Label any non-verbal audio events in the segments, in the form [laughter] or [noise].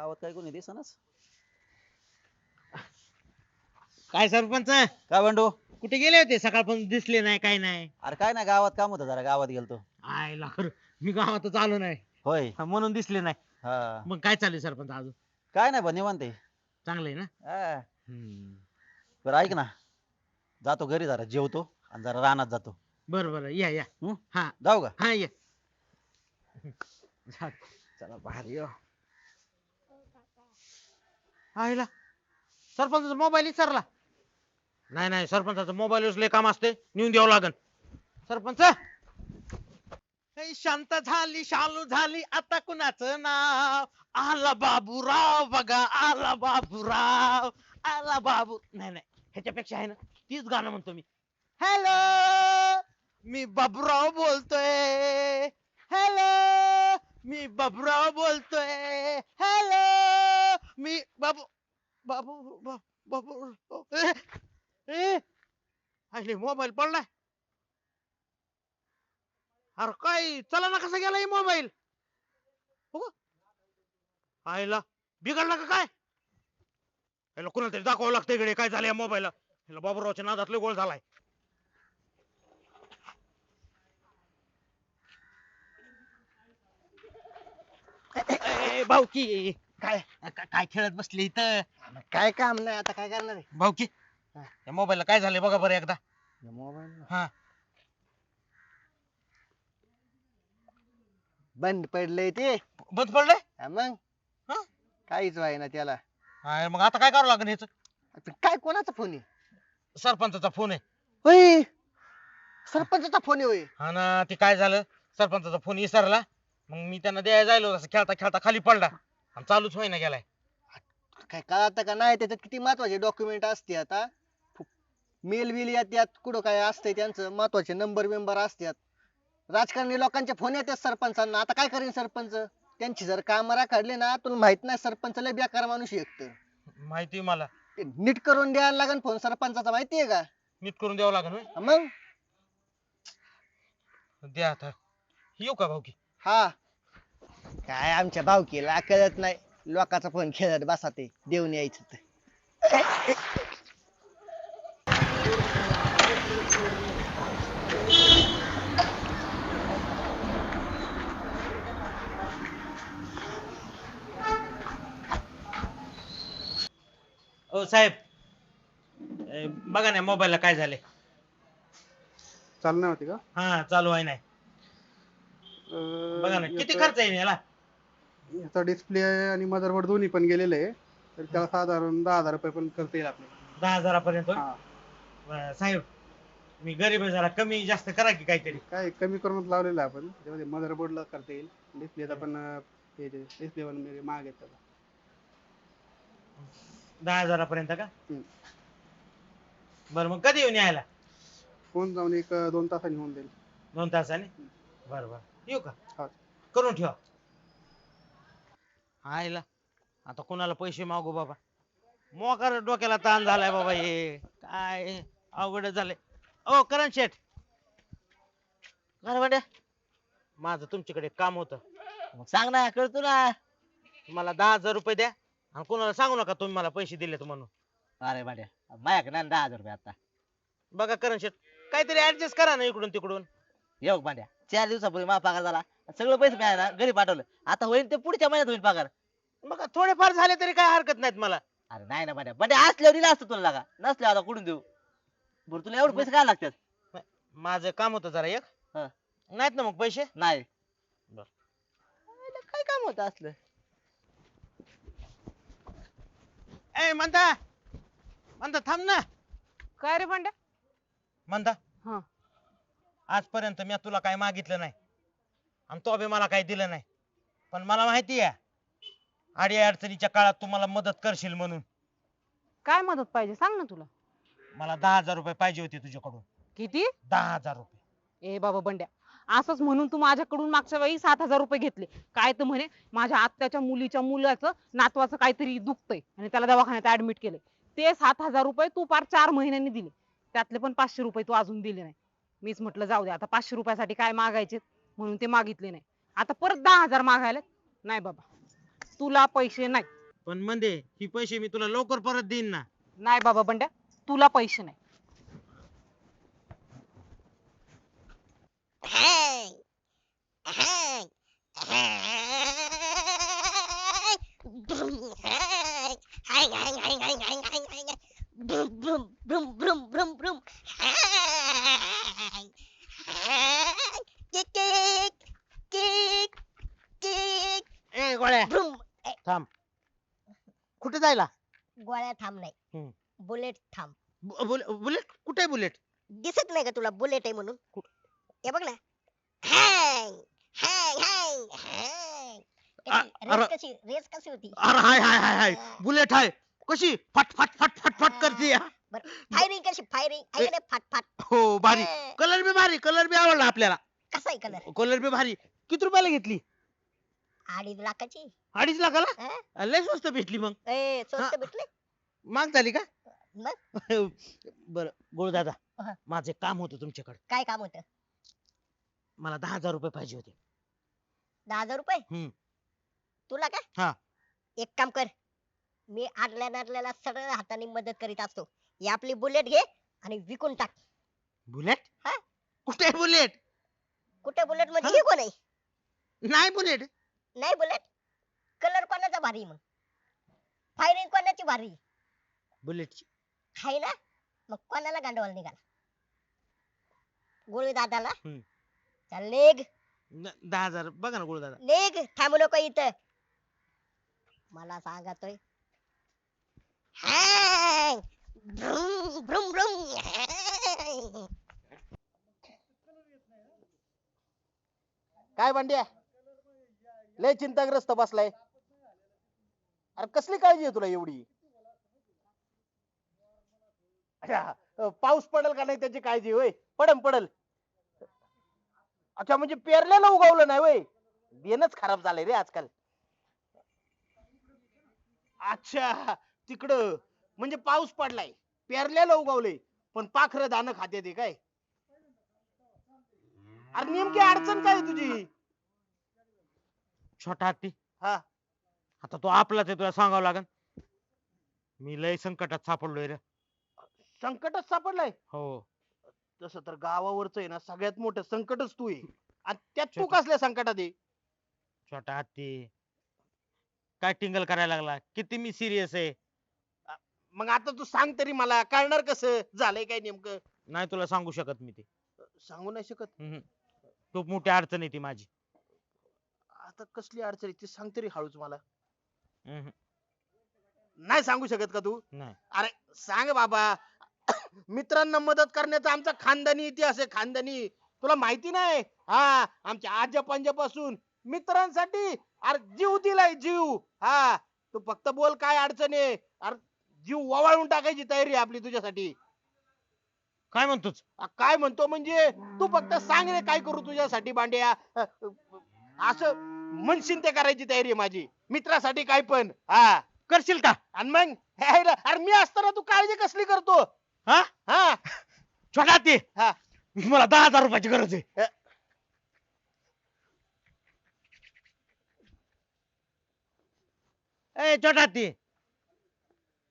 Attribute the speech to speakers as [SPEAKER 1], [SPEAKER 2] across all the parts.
[SPEAKER 1] गावात काय कोणी दिसनाच?
[SPEAKER 2] काय सरपंच?
[SPEAKER 1] काय बंडू
[SPEAKER 2] कुठे गेले होते? सकाळपासून दिसले नाही काय नाही.
[SPEAKER 1] अरे काय नाही गावात काम होतं जरा गावात गेलतो.
[SPEAKER 2] आय लाखर मी गावातच आलो नाही.
[SPEAKER 1] होय.
[SPEAKER 2] हा, म्हणून दिसले नाही.
[SPEAKER 1] हा.
[SPEAKER 2] मग काय चालू सरपंच अजून?
[SPEAKER 1] काय नाही बा निवांत आहे.
[SPEAKER 2] चांगलं आहे ना?
[SPEAKER 1] हा.
[SPEAKER 2] हम्म.
[SPEAKER 1] बरं ऐक ना. जातो घरी जरा जेवतो आणि जरा रानात जातो.
[SPEAKER 2] बरं बरं. या या? हा?
[SPEAKER 1] जाऊ का?
[SPEAKER 2] हा या. [laughs] चला भारी हो. आईला. सरपंचाचा मोबाईल विचारला. नाही नाही सरपंचाचा मोबाईल लय काम असते. नेऊन द्यावं लागन. सरपंच हे शांत झाली शालू झाली आता कुणाचं नाव? आला बाबूराव बघा आला बाबूराव आला बाबू नाही नाही ह्याच्यापेक्षा आहे ना तीच गाणं म्हणतो मी. हॅलो मी बाबूराव बोलतोय. हॅलो मी बाबूराव बोलतोय. बाबू बाबू बा- बाबू ए, ए अरे मोबाईल पडलाय. अरे काय चला ना कसा गेला मोबाईल? हो आईला बिघडला का काय? याला कुणाला तरी दाखवावं लागतं इकडे काय झालं या मोबाईलला? याला बाबूरावच्या नादात लय गोळ झालाय. ए, भाऊकी काय का- काय खेळत बसले इथं?
[SPEAKER 3] काय काम नाही आता काय करणार आहे?
[SPEAKER 2] भाऊकी या मोबाईलला काय झालंय बघा बरं एकदा.
[SPEAKER 3] मोबाईल
[SPEAKER 2] हा.
[SPEAKER 3] बंद पडलंय ते.
[SPEAKER 2] बंद पडलंय?
[SPEAKER 3] हा मग?
[SPEAKER 2] हा?
[SPEAKER 3] काहीच व्हाय ना त्याला.
[SPEAKER 2] हा, मग आता काय करावं लागेल ह्याच
[SPEAKER 3] पण काय कोणाचा फोन आहे?
[SPEAKER 2] सरपंचाचा फोन आहे.
[SPEAKER 3] होय. सरपंचाचा फोन आहे होय.
[SPEAKER 2] हा ना ते काय झालं? सरपंचाचा फोन विसरला मग मी त्यांना द्यायला जायलो असं खेळता खेळता खाली पडला. आणि चालूच होईना गेलाय.
[SPEAKER 3] काय कळत का नाही? त्याच्यात किती महत्त्वाचे डॉक्युमेंट असते आता. मेल बिल येतात कुठं काय असतंय त्यांचं महत्त्वाचे नंबर बिंबर असतात राजकारणी लोकांचे फोन येतात सरपंचांना. आता काय करेन सरपंच? त्यांची जर काम राखाडली ना तुला माहीत नाही सरपंच लय बेकार माणूस एक
[SPEAKER 2] माहिती आहे मला.
[SPEAKER 3] ते नीट करून द्यायला लागेल फोन सरपंचाचा माहितीये का?
[SPEAKER 2] नीट करून द्यावं लागेल होय?
[SPEAKER 3] मग?
[SPEAKER 2] द्या आता. येऊ का भाऊकी?
[SPEAKER 3] हा. काय आमच्या भावकीला कळत नाही. लोकांचा फोन खेळत बसा ते. देऊन यायचं ते.
[SPEAKER 2] ओ साहेब. ए, बघा ना मोबाईलला काय झालंय?
[SPEAKER 4] चालू नाही होती का?
[SPEAKER 2] हा चालू आहे नाही बघा ना किती खर्च येईल याला?
[SPEAKER 4] याचा डिस्प्ले आणि मदरबोर्ड दोन्ही पण गेलेले आहे. तर त्याला साधारण दहा हजार रुपये पण खर्च येईल आपल्याला.
[SPEAKER 2] दहा हजारापर्यंत?
[SPEAKER 4] हा.
[SPEAKER 2] बरं, साहेब मी गरीब आहे जरा कमी जास्त करा की काहीतरी?
[SPEAKER 4] काय कमी करूनच लावलेलं आहे आपण. त्यामध्ये मदरबोर्डला करता येईल. डिस्प्लेचा पण डिस्प्ले पण म्हणजे महाग आहे त्याला.
[SPEAKER 2] दहा हजारापर्यंत का?
[SPEAKER 4] हम्म.
[SPEAKER 2] बरं मग कधी येऊन यायला?
[SPEAKER 4] फोन जाऊन एक अं, दोन तासांनी होऊन जाईल.
[SPEAKER 2] दोन तासाने? बरं बरं. येऊ का?
[SPEAKER 4] हा.
[SPEAKER 2] करून ठेवा. आयला आता कोणाला पैसे मागू बाबा? मोकार डोक्याला ताण झालाय बाबा हे. काय अवघड झालंय. ओ करण शेठ. बरं माझं तुमच्याकडे काम होतं.
[SPEAKER 1] मग सांग ना कळतो ना.
[SPEAKER 2] मला दहा हजार रुपये द्या. आणि कोणाला सांगू नका तुम्ही मला पैसे दिलेत म्हणून.
[SPEAKER 1] अरे भाड्या माझ्याकडे नाही दहा हजार रुपये आता.
[SPEAKER 2] बघा करण शेठ काहीतरी ऍडजस्ट करा ना इकडून तिकडून.
[SPEAKER 1] येऊ भाड्या? चार दिवसापूर्वी माझा पगार झाला. सगळं पैसे मिळाले ना घरी पाठवलं. आता होईल ते पुढच्या महिन्यात होईल पगार.
[SPEAKER 2] बघा थोडेफार झाले तरी काय हरकत नाहीत मला.
[SPEAKER 1] अरे नाही ना भाड्या. भाड्या असल्यावर दिला असतं तुला लागा. नसल्यावर आता कुठून देऊ? बरं तुला एवढे पैसे काय लागतात?
[SPEAKER 2] माझं काम होतं जरा एक.
[SPEAKER 1] हा.
[SPEAKER 2] नाहीत ना मग पैसे?
[SPEAKER 1] नाही. काय काम होतं असलं?
[SPEAKER 2] ए म्हणता म्हणता थांब ना.
[SPEAKER 5] काय रे भांड्या?
[SPEAKER 2] म्हणता
[SPEAKER 5] हा.
[SPEAKER 2] आजपर्यंत मी तुला काय मागितलं नाही. आणि तो बी मला काही दिलं नाही. पण मला माहिती आहे आडी अडचणीच्या काळात तू मला मदत करशील म्हणून.
[SPEAKER 5] काय मदत पाहिजे? सांग ना तुला.
[SPEAKER 2] मला दहा हजार रुपये पाहिजे होते तुझ्याकडून.
[SPEAKER 5] किती?
[SPEAKER 2] दहा हजार रुपये.
[SPEAKER 5] ए बाबा बंड्या असंच म्हणून तू माझ्याकडून मागच्या वेळी सात हजार रुपये घेतले. काय तर म्हणे माझ्या आत्याच्या मुलीच्या मुलाचं नातवाचं काहीतरी दुखतंय. आणि त्याला दवाखान्यात ऍडमिट केलंय. ते सात हजार रुपये तू पार चार महिन्यांनी दिले. त्यातले पण पाचशे रुपये तू अजून दिले नाही. मीच म्हटलं जाऊ दे आता पाचशे रुपयासाठी काय मागायचे? म्हणून ते मागितले नाही. आता परत दहा हजार मागायला नाही बाबा तुला पैसे नाही.
[SPEAKER 2] पण म्हणजे ही पैसे मी तुला लवकर परत देईन ना.
[SPEAKER 5] नाही बाबा बंड्या तुला पैसे नाही. [laughs]
[SPEAKER 2] ए गोळ्या. थांब. कुठे जायला?
[SPEAKER 6] गोळ्या थांब
[SPEAKER 2] हम्म.
[SPEAKER 6] नाही बुलेट थांब.
[SPEAKER 2] बु- बुल- बुलेट? कुठे बुलेट?
[SPEAKER 6] दिसत नाही का तुला? बुलेट आहे म्हणून? हे बघ ना. हँग हँग हँग रेस कशी रेस कशी होती?
[SPEAKER 2] अरे हाय हाय हाय हाय. बुलेट हाय कशी? फट फट फट फट फट करते
[SPEAKER 6] फायरिंग कशी? फायरिंग आहे का नाही? फाट फाट.
[SPEAKER 2] हो भारी. कलर बी भारी. कलर बी आवडला आपल्याला.
[SPEAKER 6] कसा आहे कलर
[SPEAKER 2] कलर बी भारी. किती रुपयाला घेतली?
[SPEAKER 6] अडीच लाखाची.
[SPEAKER 2] अडीच लाखाला? लय स्वस्त भेटली मग.
[SPEAKER 6] ए स्वस्त
[SPEAKER 2] हा.
[SPEAKER 6] भेटले.
[SPEAKER 2] माग झाली का?
[SPEAKER 6] मग? [laughs]
[SPEAKER 2] बर गोळदादा
[SPEAKER 6] हा.
[SPEAKER 2] माझं एक काम होतं तुमच्याकडे.
[SPEAKER 6] काय काम होतं?
[SPEAKER 2] मला दहा हजार रुपये पाहिजे होते.
[SPEAKER 6] दहा हजार रुपये?
[SPEAKER 2] हम्म.
[SPEAKER 6] तुला
[SPEAKER 2] हा.
[SPEAKER 6] एक काम कर. मी आडल्या नाडल्याला सरळ हाताने मदत करीत असतो. ही आपली बुलेट घे आणि विकून टाक.
[SPEAKER 2] बुलेट
[SPEAKER 6] हा?
[SPEAKER 2] कुठे बुलेट
[SPEAKER 6] कुठे बुलेटमध्ये?
[SPEAKER 2] ही
[SPEAKER 6] कोण
[SPEAKER 2] नाही बुलेट
[SPEAKER 6] नाही बुलेट कलर कोणाचा भारी मग? फायरिंग कोणाची भारी?
[SPEAKER 2] बुलेटची
[SPEAKER 6] आहे ना? मग कोणाला गांडवाला निघाला? गोळी दादाला?
[SPEAKER 2] हम्म.
[SPEAKER 6] चल निघ.
[SPEAKER 2] न- दहा हजार. बघा ना गोळदादा
[SPEAKER 6] निघ. थांबू नको इथं. मला सांगतोय हँग! भ्रुम, भ्रुम,
[SPEAKER 3] काय भांड्या? लय चिंताग्रस्त बसलाय. अरे कसली काळजी आहे तुला एवढी? अच्छा, पाऊस पडेल का नाही त्याची काळजी होय? पडन पडल. अच्छा म्हणजे पेरलेलं उगवलं नाही वय बेनच खराब झालंय रे आजकाल. अच्छा तिकडं. म्हणजे पाऊस पडलाय. पेरलेलं उगवलंय. पण पाखरं दाणं खाते ते काय? अरे नेमकी अडचण काय आहे तुझी?
[SPEAKER 2] छोटा हत्ती
[SPEAKER 3] हा.
[SPEAKER 2] आता तो आपलाच आहे तुला सांगावं लागन. मी लय संकटात सापडलोय रे.
[SPEAKER 3] संकटच सापडलाय?
[SPEAKER 2] हो.
[SPEAKER 3] तसं तर गावावरच आहे ना सगळ्यात मोठं संकटच तू आहे. आणि त्यात तू. कसल्या संकटात आहे?
[SPEAKER 2] छोटा हत्ती काय टिंगल करायला लागला? किती मी सिरियस आहे.
[SPEAKER 3] मग आता तू सांग तरी मला कळणार कसं? झालंय काय नेमकं?
[SPEAKER 2] नाही तुला सांगू शकत मी ते.
[SPEAKER 3] सांगू नाही शकत?
[SPEAKER 2] हम्म. खूप मोठी अडचण आहे ती माझी.
[SPEAKER 3] आता कसली अडचण आहे? ती सांग तरी हळूच मला.
[SPEAKER 2] हम्म.
[SPEAKER 3] नाही सांगू शकत का तू?
[SPEAKER 2] नाही.
[SPEAKER 3] अरे सांग बाबा. [coughs] मित्रांना मदत करण्याचा आमचा खानदानी इतिहास आहे खानदानी. तुला माहिती नाही? हा आमच्या आजा पंजापासून मित्रांसाठी अरे जीव दिलाय जीव. हा तू फक्त बोल काय अडचण आहे. जीव ववाळून टाकायची तयारी आहे आपली तुझ्यासाठी.
[SPEAKER 2] काय म्हणतोच
[SPEAKER 3] काय म्हणतो म्हणजे तू फक्त सांग रे काय करू तुझ्यासाठी बांड्या अ, असं म्हणशील ते करायची तयारी आहे माझी. मित्रासाठी काय पण. हा.
[SPEAKER 2] करशील का?
[SPEAKER 3] आणि मग हे रे, अरे मी असताना तू काळजी कसली करतो?
[SPEAKER 2] हा?
[SPEAKER 3] हा.
[SPEAKER 2] छोटा हत्ती
[SPEAKER 3] हा.
[SPEAKER 2] मला दहा हजार रुपयाची गरज आहे. ए छोटा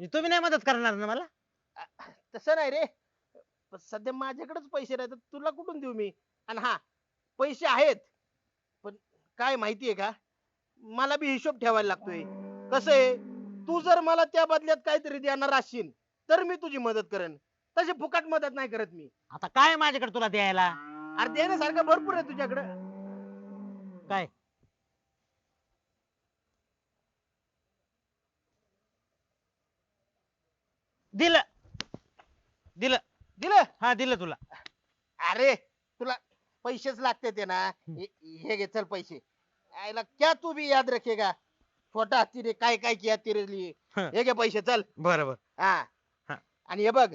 [SPEAKER 2] हत्ती तुम्ही नाही मदत करणार ना मला?
[SPEAKER 3] तसं नाही रे. पण सध्या माझ्याकडेच पैसे नाही तर तुला कुठून देऊ मी? आणि हा पैसे आहेत पण काय माहितीये का? मला बी हिशोब ठेवायला लागतोय. कसं आहे? तू जर मला त्या बदल्यात काहीतरी देणार असशील तर मी तुझी मदत करेन. तशी फुकट मदत नाही करत मी.
[SPEAKER 2] आता काय आहे माझ्याकडे तुला द्यायला?
[SPEAKER 3] अरे देण्यासारखं भरपूर आहे तुझ्याकडे.
[SPEAKER 2] काय? दिलं. दिलं.
[SPEAKER 3] दिलं.
[SPEAKER 2] हा दिलं तुला.
[SPEAKER 3] अरे तुला पैसेच लागते ते ना. हे हे घे चल पैसे. आयला क्या तू भी याद रखेगा? छोटा हत्ती रे काय काय किया तेरे लिए
[SPEAKER 2] हं.
[SPEAKER 3] हे घे पैसे चल.
[SPEAKER 2] बरोबर.
[SPEAKER 3] हा.
[SPEAKER 2] हा.
[SPEAKER 3] आणि हे बघ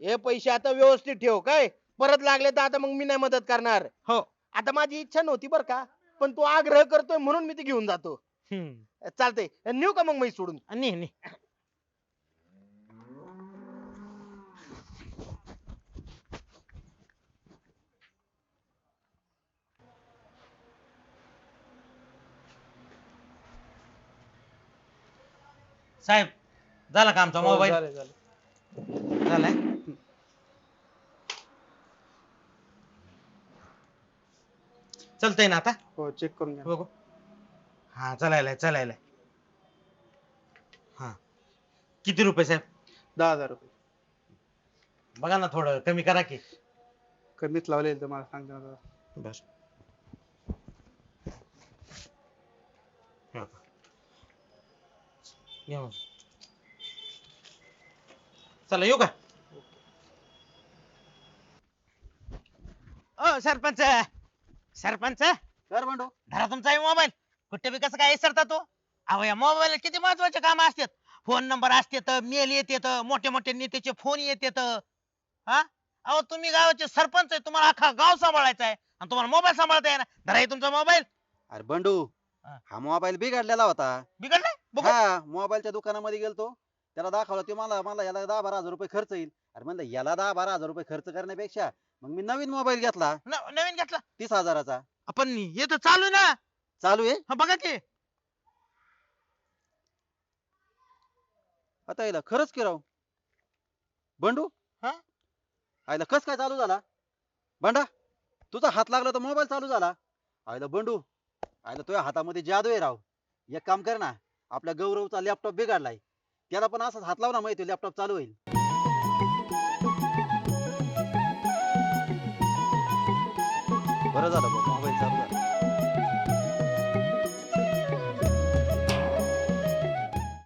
[SPEAKER 3] हे पैसे आता व्यवस्थित ठेव काय? परत लागले तर आता मग मी नाही मदत करणार.
[SPEAKER 2] हो.
[SPEAKER 3] आता माझी इच्छा नव्हती बर का पण तू आग्रह करतोय म्हणून मी ते घेऊन जातो.
[SPEAKER 2] हम्म.
[SPEAKER 3] चालतंय. नेऊ का मग मी सोडून?
[SPEAKER 2] आणि साहेब झाला का आमचा
[SPEAKER 4] हो,
[SPEAKER 2] मोबाईल?
[SPEAKER 4] झालं, झालं.
[SPEAKER 2] झालाय? चलतंय ना आता?
[SPEAKER 4] हो चेक करून घ्या.
[SPEAKER 2] बघू. हा चलायलाय चलायलाय. हा. किती रुपये साहेब?
[SPEAKER 4] दहा हजार रुपये.
[SPEAKER 2] बघा ना थोडं कमी करा की.
[SPEAKER 4] कमीच लावले तुम्हाला सांगते ना
[SPEAKER 2] बस चला येऊ का? ओ सरपंच! सरपंच!
[SPEAKER 3] कर म्हणतो
[SPEAKER 2] धरा तुमचा मोबाईल. कुठे बी कसं काय विसरता तो? अहो या मोबाईल किती महत्त्वाचे काम असतात. फोन नंबर असतात मेल येतात मोठे मोठे नेत्याचे फोन येतात. हा? अहो तुम्ही गावाचे सरपंच आहे तुम्हाला अख्खा गाव सांभाळायचा आहे. आणि तुम्हाला मोबाईल सांभाळता येणार. धरा हे तुमचा मोबाईल.
[SPEAKER 7] अरे बंडू
[SPEAKER 2] हा.
[SPEAKER 7] हा मोबाईल बिघडलेला होता.
[SPEAKER 2] बिघडलाय? बघू.
[SPEAKER 7] हा मोबाईलच्या दुकानामध्ये गेलतो. त्याला दाखवला ते मला मला याला दहा बारा हजार रुपये खर्च येईल. अरे म्हणलं याला दहा बारा हजार रुपये खर्च करण्यापेक्षा मग मी नवीन मोबाईल घेतला.
[SPEAKER 2] न- नवीन घेतला?
[SPEAKER 7] तीस हजाराचा.
[SPEAKER 2] आपण हे तर चालू आहे ना?
[SPEAKER 7] चालू आहे?
[SPEAKER 2] हा बघा की.
[SPEAKER 7] आता याला खरंच की राव? बंडू?
[SPEAKER 2] हा?
[SPEAKER 7] आयला कस काय चालू झाला? बंडा तुझा हात लागला तर मोबाईल चालू झाला. आयला बंडू आयला तुझ्या हातामध्ये जादू आहे राव. एक काम कर ना आपल्या गौरवचा लॅपटॉप बिघडलाय. त्याला पण असाच हात लाव माहिती लॅपटॉप चालू होईल. बरं झालं मोबाईल चालू झाला.